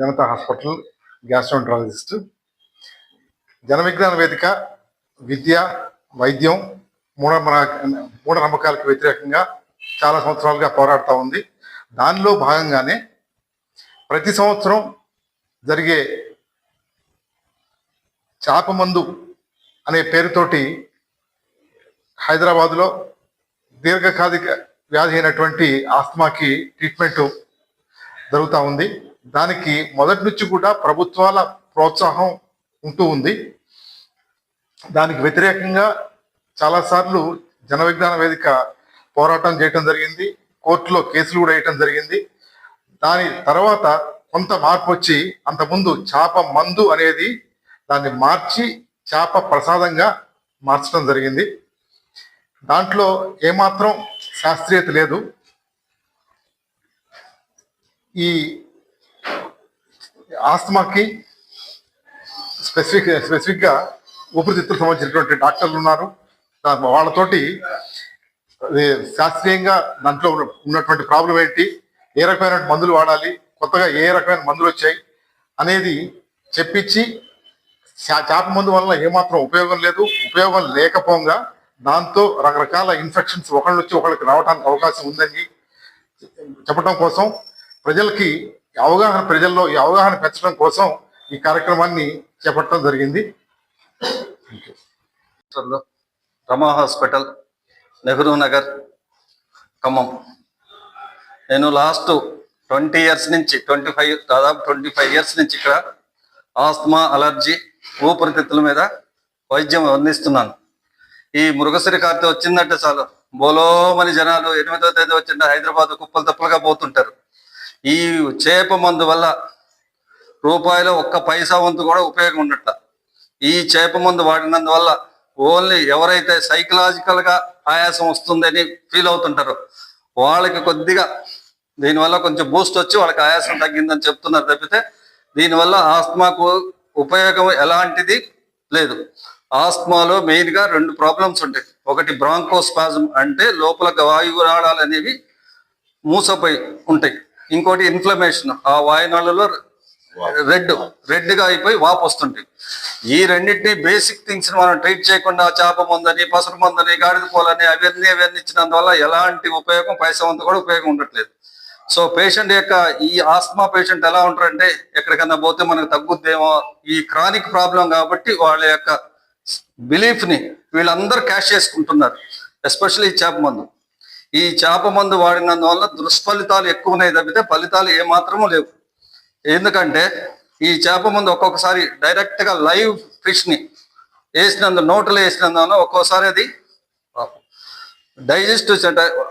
Janata hospital గ్యాస్ట్రోంట్రాలజిస్ట్ జనవిజ్ఞాన వేదిక విద్య వైద్యం మూఢ మూఢనమ్మకాలకు వ్యతిరేకంగా చాలా సంవత్సరాలుగా పోరాడుతూ ఉంది. దానిలో భాగంగానే ప్రతి సంవత్సరం జరిగే చేప మందు అనే పేరుతోటి హైదరాబాదులో దీర్ఘకాలిక వ్యాధి అయినటువంటి ఆస్తమాకి ట్రీట్మెంట్ జరుగుతూ ఉంది. దానికి మొదటి నుంచి కూడా ప్రభుత్వాల ప్రోత్సాహం ఉంటూ ఉంది. దానికి వ్యతిరేకంగా చాలాసార్లు జన విజ్ఞాన వేదిక పోరాటం చేయటం జరిగింది. కోర్టులో కేసులు కూడా వేయటం జరిగింది. దాని తర్వాత కొంత మార్పు వచ్చి అంతకుముందు చేప మందు అనేది దాన్ని మార్చి చేప ప్రసాదంగా మార్చడం జరిగింది. దాంట్లో ఏమాత్రం శాస్త్రీయత లేదు. ఈ ఆస్తమాకి స్పెసిఫిక్ స్పెసిఫిక్గా ఊపిరితిత్తులకు సంబంధించినటువంటి డాక్టర్లు ఉన్నారు. వాళ్ళతోటి శాస్త్రీయంగా దాంట్లో ఉన్నటువంటి ప్రాబ్లం ఏంటి? ఏ రకమైన మందులు వాడాలి? కొత్తగా ఏ రకమైన మందులు వచ్చాయి? అనేది చెప్పించి చా- చేప మందు వల్ల ఏమాత్రం ఉపయోగం లేదు. ఉపయోగం లేకపోగా దాంతో రకరకాల ఇన్ఫెక్షన్స్ ఒకళ్ళ నుంచి ఒకళ్ళకి రావడానికి అవకాశం ఉందని చెప్పడం కోసం ప్రజలకి అవగాహన ప్రజల్లో ఈ అవగాహన పెంచడం కోసం ఈ కార్యక్రమాన్ని చేపట్టడం జరిగింది. రమా హాస్పిటల్ నెహ్రూ నగర్ ఖమ్మం. నేను లాస్ట్ ట్వంటీ ఇయర్స్ నుంచి ట్వంటీ ఫైవ్ దాదాపు ట్వంటీ ఫైవ్ ఇయర్స్ నుంచి ఇక్కడ ఆస్తమా అలర్జీ ఊపిరితిత్తుల మీద వైద్యం అందిస్తున్నాను. ఈ మృగశ్రీ కార్తె వచ్చిందంటే చాలు. బోలోమని జనాలు ఎనిమిదో తేదీ వచ్చింటే హైదరాబాద్ కుప్పలు తప్పులుగా పోతుంటారు. ఈ చేప మందు వల్ల రూపాయలు ఒక్క పైసా వంతు కూడా ఉపయోగం ఉండట్ల. ఈ చేప మందు వాడినందువల్ల ఓన్లీ ఎవరైతే సైకలాజికల్గా ఆయాసం వస్తుందని ఫీల్ అవుతుంటారో వాళ్ళకి కొద్దిగా దీనివల్ల కొంచెం బూస్ట్ వచ్చి వాళ్ళకి ఆయాసం తగ్గిందని చెప్తున్నారు తప్పితే దీనివల్ల ఆస్మాకు ఉపయోగం ఎలాంటిది లేదు. ఆస్మాలో మెయిన్గా రెండు ప్రాబ్లమ్స్ ఉంటాయి. ఒకటి బ్రాంకోస్పాజం అంటే లోపల వాయువు రాడాలు అనేవి మూసపోయి ఉంటాయి. ఇంకోటి ఇన్ఫ్లమేషన్ ఆ వాయునాళలో రెడ్ రెడ్గా అయిపోయి వాపు వస్తుంటాయి. ఈ రెండింటిని బేసిక్ థింగ్స్ మనం ట్రీట్ చేయకుండా చేప మందని పసరు మందని గాడిద పోలని అవన్నీ అవన్నీ ఇచ్చినందువల్ల ఎలాంటి ఉపయోగం పైసా వంతు కూడా ఉపయోగం ఉండట్లేదు. సో పేషెంట్ యొక్క ఈ ఆస్మా పేషెంట్ ఎలా ఉంటారంటే ఎక్కడికన్నా పోతే మనకు తగ్గుద్దేమో ఈ క్రానిక్ ప్రాబ్లం కాబట్టి వాళ్ళ యొక్క బిలీఫ్ని వీళ్ళందరూ క్యాష్ చేసుకుంటున్నారు ఎస్పెషల్లీ చేప మందు. ఈ చేప మందు వాడినందువల్ల దుష్ఫలితాలు ఎక్కువ ఉన్నాయి తప్పితే ఫలితాలు ఏమాత్రము లేవు. ఎందుకంటే ఈ చేప మందు ఒక్కొక్కసారి డైరెక్ట్గా లైవ్ ఫిష్ని వేసినందు నోట్లో వేసినందువల్ల ఒక్కోసారి అది డైజెస్ట్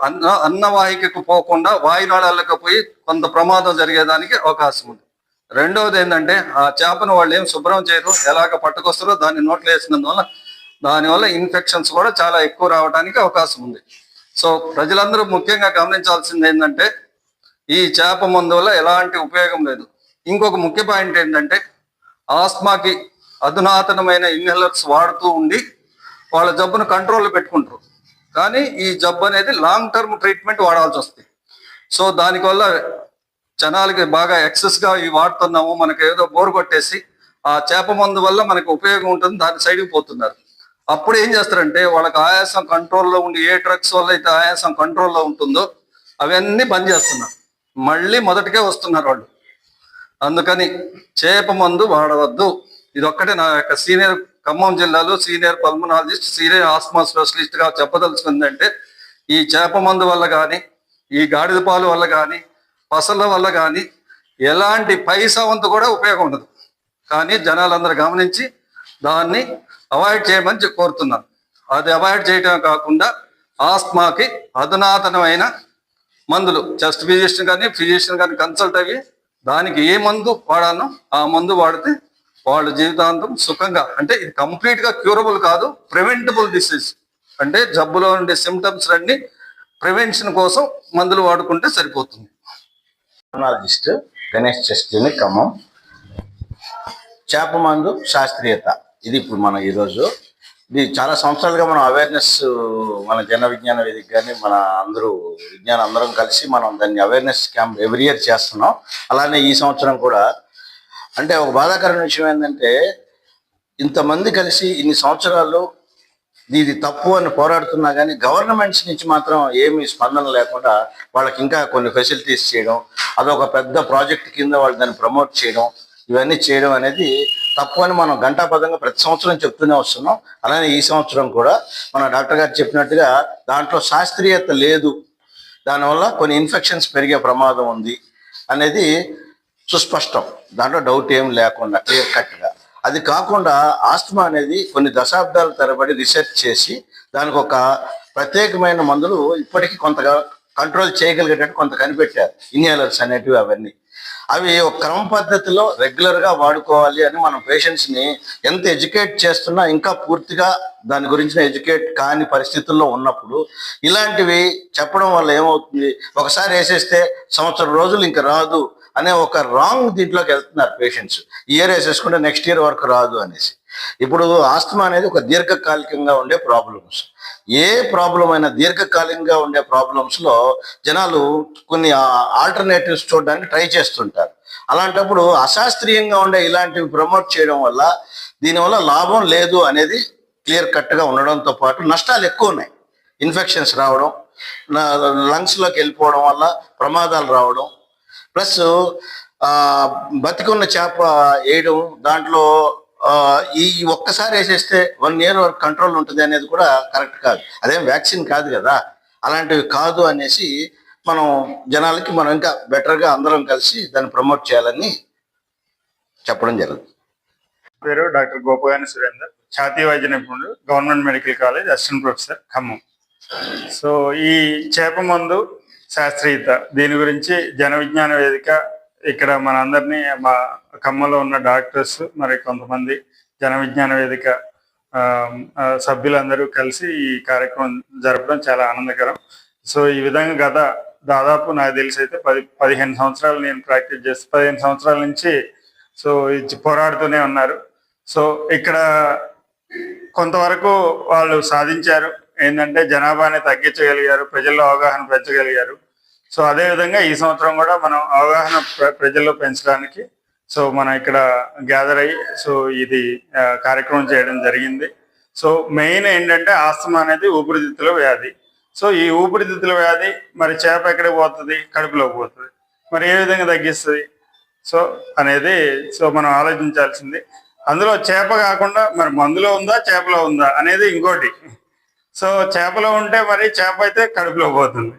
అన్న అన్నవాహికకు పోకుండా వాయునాళాలకు పోయి కొంత ప్రమాదం జరిగేదానికి అవకాశం ఉంది. రెండవది ఏంటంటే ఆ చేపను వాళ్ళు ఏం శుభ్రం చేయరు ఎలాగ పట్టుకొస్తారో దాన్ని నోట్లో వేసినందువల్ల దానివల్ల ఇన్ఫెక్షన్స్ కూడా చాలా ఎక్కువ రావడానికి అవకాశం ఉంది. సో ప్రజలందరూ ముఖ్యంగా గమనించాల్సింది ఏంటంటే ఈ చేప మందు వల్ల ఎలాంటి ఉపయోగం లేదు. ఇంకొక ముఖ్య పాయింట్ ఏంటంటే ఆస్మాకి అధునాతనమైన ఇన్హేలర్స్ వాడుతూ ఉండి వాళ్ళ జబ్బును కంట్రోల్లో పెట్టుకుంటారు. కానీ ఈ జబ్బు అనేది లాంగ్ టర్మ్ ట్రీట్మెంట్ వాడాల్సి వస్తుంది. సో దానివల్ల జనాలకి బాగా ఎక్సెస్గా ఇవి వాడుతున్నాము మనకి ఏదో బోరు కొట్టేసి ఆ చేప మందు వల్ల మనకి ఉపయోగం ఉంటుంది దాని సైడ్కి పోతున్నారు. అప్పుడు ఏం చేస్తారంటే వాళ్ళకి ఆయాసం కంట్రోల్లో ఉండి ఏ డ్రగ్స్ వల్ల అయితే ఆయాసం కంట్రోల్లో ఉంటుందో అవన్నీ బంద్ చేస్తున్నారు. మళ్ళీ మొదటికే వస్తున్నారు వాళ్ళు. అందుకని చేప మందు వాడవద్దు. ఇది ఒక్కటే నా యొక్క సీనియర్ ఖమ్మం జిల్లాలో సీనియర్ పల్మనాలజిస్ట్ సీనియర్ ఆస్మా స్పెషలిస్ట్గా చెప్పదలుచుకుందంటే ఈ చేప మందు వల్ల కానీ ఈ గాడిద పాలు వల్ల కానీ పసల వల్ల కానీ ఎలాంటి పైసా వంతు కూడా ఉపయోగం ఉండదు. కానీ జనాలందరూ గమనించి దాన్ని అవాయిడ్ చేయమని కోరుతున్నాను. అది అవాయిడ్ చేయటం కాకుండా ఆస్మాకి అధునాతనమైన మందులు చెస్ట్ ఫిజిషియన్ కానీ ఫిజిషియన్ కానీ కన్సల్ట్ అయ్యి దానికి ఏ మందు వాడాలో ఆ మందు వాడితే వాళ్ళ జీవితాంతం సుఖంగా అంటే ఇది కంప్లీట్గా క్యూరబుల్ కాదు ప్రివెంటబుల్ డిసీజ్. అంటే జబ్బులో ఉండే సిమ్టమ్స్ అన్ని ప్రివెన్షన్ కోసం మందులు వాడుకుంటే సరిపోతుంది. గణేష్ చెస్ట్ ఖమ్మం. చేప మందు శాస్త్రీయత. ఇది ఇప్పుడు మనం ఈరోజు. ఇది చాలా సంవత్సరాలుగా మనం అవేర్నెస్ మన జన విజ్ఞాన వేదిక కానీ మన అందరూ విజ్ఞానం అందరం కలిసి మనం దాన్ని అవేర్నెస్ క్యాంప్ ఎవ్రీ ఇయర్ చేస్తున్నాం. అలానే ఈ సంవత్సరం కూడా. అంటే ఒక బాధాకరమైన విషయం ఏంటంటే ఇంతమంది కలిసి ఇన్ని సంవత్సరాలు ఇది తప్పు అని పోరాడుతున్నా కానీ గవర్నమెంట్స్ నుంచి మాత్రం ఏమీ స్పందన లేకుండా వాళ్ళకి ఇంకా కొన్ని ఫెసిలిటీస్ చేయడం అదొక పెద్ద ప్రాజెక్ట్ కింద వాళ్ళు దాన్ని ప్రమోట్ చేయడం ఇవన్నీ చేయడం అనేది తప్పు అని మనం ఘంటాపదంగా ప్రతి సంవత్సరం చెప్తూనే వస్తున్నాం. అలానే ఈ సంవత్సరం కూడా మన డాక్టర్ గారు చెప్పినట్టుగా దాంట్లో శాస్త్రీయత లేదు. దానివల్ల కొన్ని ఇన్ఫెక్షన్స్ పెరిగే ప్రమాదం ఉంది అనేది సుస్పష్టం. దాంట్లో డౌట్ ఏం లేకుండా క్లియర్ కట్గా. అది కాకుండా ఆస్తమా అనేది కొన్ని దశాబ్దాల తరబడి రీసెర్చ్ చేసి దానికి ఒక ప్రత్యేకమైన మందులు ఇప్పటికీ కొంతగా కంట్రోల్ చేయగలిగేటట్టు కొంత కనిపెట్టారు. ఇన్హేలర్స్ అనేటివి అవన్నీ. అవి ఒక క్రమ పద్ధతిలో రెగ్యులర్గా వాడుకోవాలి అని మనం పేషెంట్స్ని ఎంత ఎడ్యుకేట్ చేస్తున్నా ఇంకా పూర్తిగా దాని గురించిన ఎడ్యుకేట్ కాని పరిస్థితుల్లో ఉన్నప్పుడు ఇలాంటివి చెప్పడం వల్ల ఏమవుతుంది? ఒకసారి వేసేస్తే సంవత్సరం రోజులు ఇంకా రాదు అనే ఒక రాంగ్ దీంట్లోకి వెళ్తున్నారు పేషెంట్స్ ఇయర్ వేసేసుకుంటే నెక్స్ట్ ఇయర్ వరకు రాదు అనేసి. ఇప్పుడు ఆస్తమా అనేది ఒక దీర్ఘకాలికంగా ఉండే ప్రాబ్లమ్స్ ఏ ప్రాబ్లం అయినా దీర్ఘకాలికంగా ఉండే ప్రాబ్లమ్స్లో జనాలు కొన్ని ఆల్టర్నేటివ్స్ చూడడానికి ట్రై చేస్తుంటారు. అలాంటప్పుడు అశాస్త్రీయంగా ఉండే ఇలాంటివి ప్రమోట్ చేయడం వల్ల దీనివల్ల లాభం లేదు అనేది క్లియర్ కట్గా ఉండడంతో పాటు నష్టాలు ఎక్కువ ఉన్నాయి. ఇన్ఫెక్షన్స్ రావడం లంగ్స్లోకి వెళ్ళిపోవడం వల్ల ప్రమాదాలు రావడం. ప్లస్ బతికున్న చేప వేయడం దాంట్లో ఈ ఒక్కసారి వేసేస్తే వన్ ఇయర్ వరకు కంట్రోల్ ఉంటుంది అనేది కూడా కరెక్ట్ కాదు. అదేం వ్యాక్సిన్ కాదు కదా. అలాంటివి కాదు అనేసి మనం జనాలకి మనం ఇంకా బెటర్గా అందరం కలిసి దాన్ని ప్రమోట్ చేయాలని చెప్పడం జరుగుతుంది పేరు డాక్టర్ గోపగాని సురేందర్. ఛాతీ వైద్య నిపుణుడు government medical college assistant professor Khammam. So ఈ చేప మందు శాస్త్రీయత దీని గురించి జన విజ్ఞాన వేదిక ఇక్కడ మన అందరినీ మా ఖమ్మంలో ఉన్న డాక్టర్స్ మరి కొంతమంది జన విజ్ఞాన వేదిక ఆ, సభ్యులందరూ కలిసి ఈ కార్యక్రమం జరపడం చాలా ఆనందకరం. సో ఈ విధంగా గత దాదాపు నాకు తెలిసి అయితే పది పదిహేను సంవత్సరాలు నేను ప్రాక్టీస్ చేస్తే పదిహేను సంవత్సరాల నుంచి సో ఇది పోరాడుతూనే ఉన్నారు. సో ఇక్కడ కొంతవరకు వాళ్ళు సాధించారు. ఏంటంటే జనాభాని తగ్గించగలిగారు ప్రజల్లో అవగాహన పెంచగలిగారు. సో అదే విధంగా ఈ సంవత్సరం కూడా మనం అవగాహన ప్ర- ప్రజల్లో పెంచడానికి సో మనం ఇక్కడ గ్యాదర్ అయ్యి సో ఇది కార్యక్రమం చేయడం జరిగింది. సో మెయిన్ ఏంటంటే ఆస్తమా అనేది ఊపిరితిత్తుల వ్యాధి. సో ఈ ఊపిరితిత్తుల వ్యాధి మరి చేప ఎక్కడికి పోతుంది? కడుపులోకి పోతుంది. మరి ఏ విధంగా తగ్గిస్తుంది? సో అనేది సో మనం ఆలోచించాల్సింది. అందులో చేప కాకుండా మరి మందులో ఉందా చేపలో ఉందా అనేది ఇంకోటి. సో చేపలో ఉంటే మరి చేప అయితే కడుపులో పోతుంది.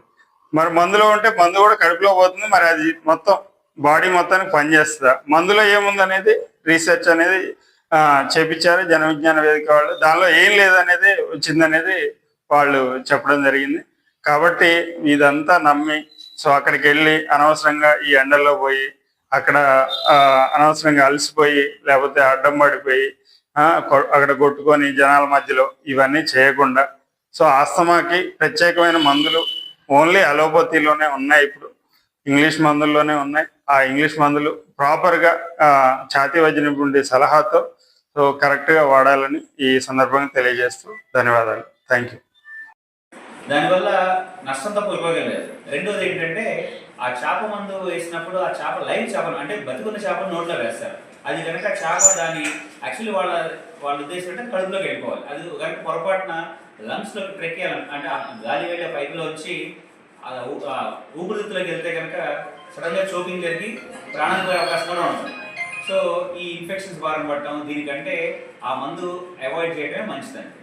మరి మందులో ఉంటే మందు కూడా కడుపులో పోతుంది మరి అది మొత్తం బాడీ మొత్తానికి పనిచేస్తుందా? మందులో ఏముంది అనేది రీసెర్చ్ అనేది చేపించారు జన విజ్ఞాన వేదిక వాళ్ళు. దానిలో ఏం లేదనేది వచ్చిందనేది వాళ్ళు చెప్పడం జరిగింది. కాబట్టి ఇదంతా నమ్మి సో అక్కడికి వెళ్ళి అనవసరంగా ఈ ఎండల్లో పోయి అక్కడ అనవసరంగా అలసిపోయి లేకపోతే అడ్డం పడిపోయి అక్కడ కొట్టుకొని జనాల మధ్యలో ఇవన్నీ చేయకుండా సో ఆస్తమాకి ప్రత్యేకమైన మందులు ఓన్లీ అలోపతిలోనే ఉన్నాయి ఇప్పుడు. ఇంగ్లీష్ మందుల్లోనే ఉన్నాయి. ఆ ఇంగ్లీష్ మందులు ప్రాపర్గా ఛాతీ వైద్య సలహాతో సో కరెక్ట్గా వాడాలని ఈ సందర్భంగా తెలియజేస్తూ ధన్యవాదాలు. థ్యాంక్ యూ దానివల్ల నష్టం తప్ప ఉపయోగం లేదు. రెండోది ఏంటంటే ఆ చేప మందు వేసినప్పుడు ఆ చేప లైవ్ చేపను అంటే బతుకున్న చేపను నోట్లో వేస్తారు. అది కనుక చేప దాని యాక్చువల్లీ వాళ్ళ వాళ్ళ ఉద్దేశం అంటే కడుపులోకి వెళ్ళిపోవాలి. అది కనుక పొరపాటున లంగ్స్లోకి ట్రెక్ చేయాలి అంటే ఆ గాలి వెళ్ళే పైపులో వచ్చి ఊపిరితిత్తులోకి వెళ్తే కనుక సడన్గా చోకింగ్ జరిగి ప్రాణం పోయే అవకాశం కూడా ఉంటుంది. సో ఈ ఇన్ఫెక్షన్స్ బారిన పడటం దీనికంటే ఆ మందు అవాయిడ్ చేయడమే మంచిదండి.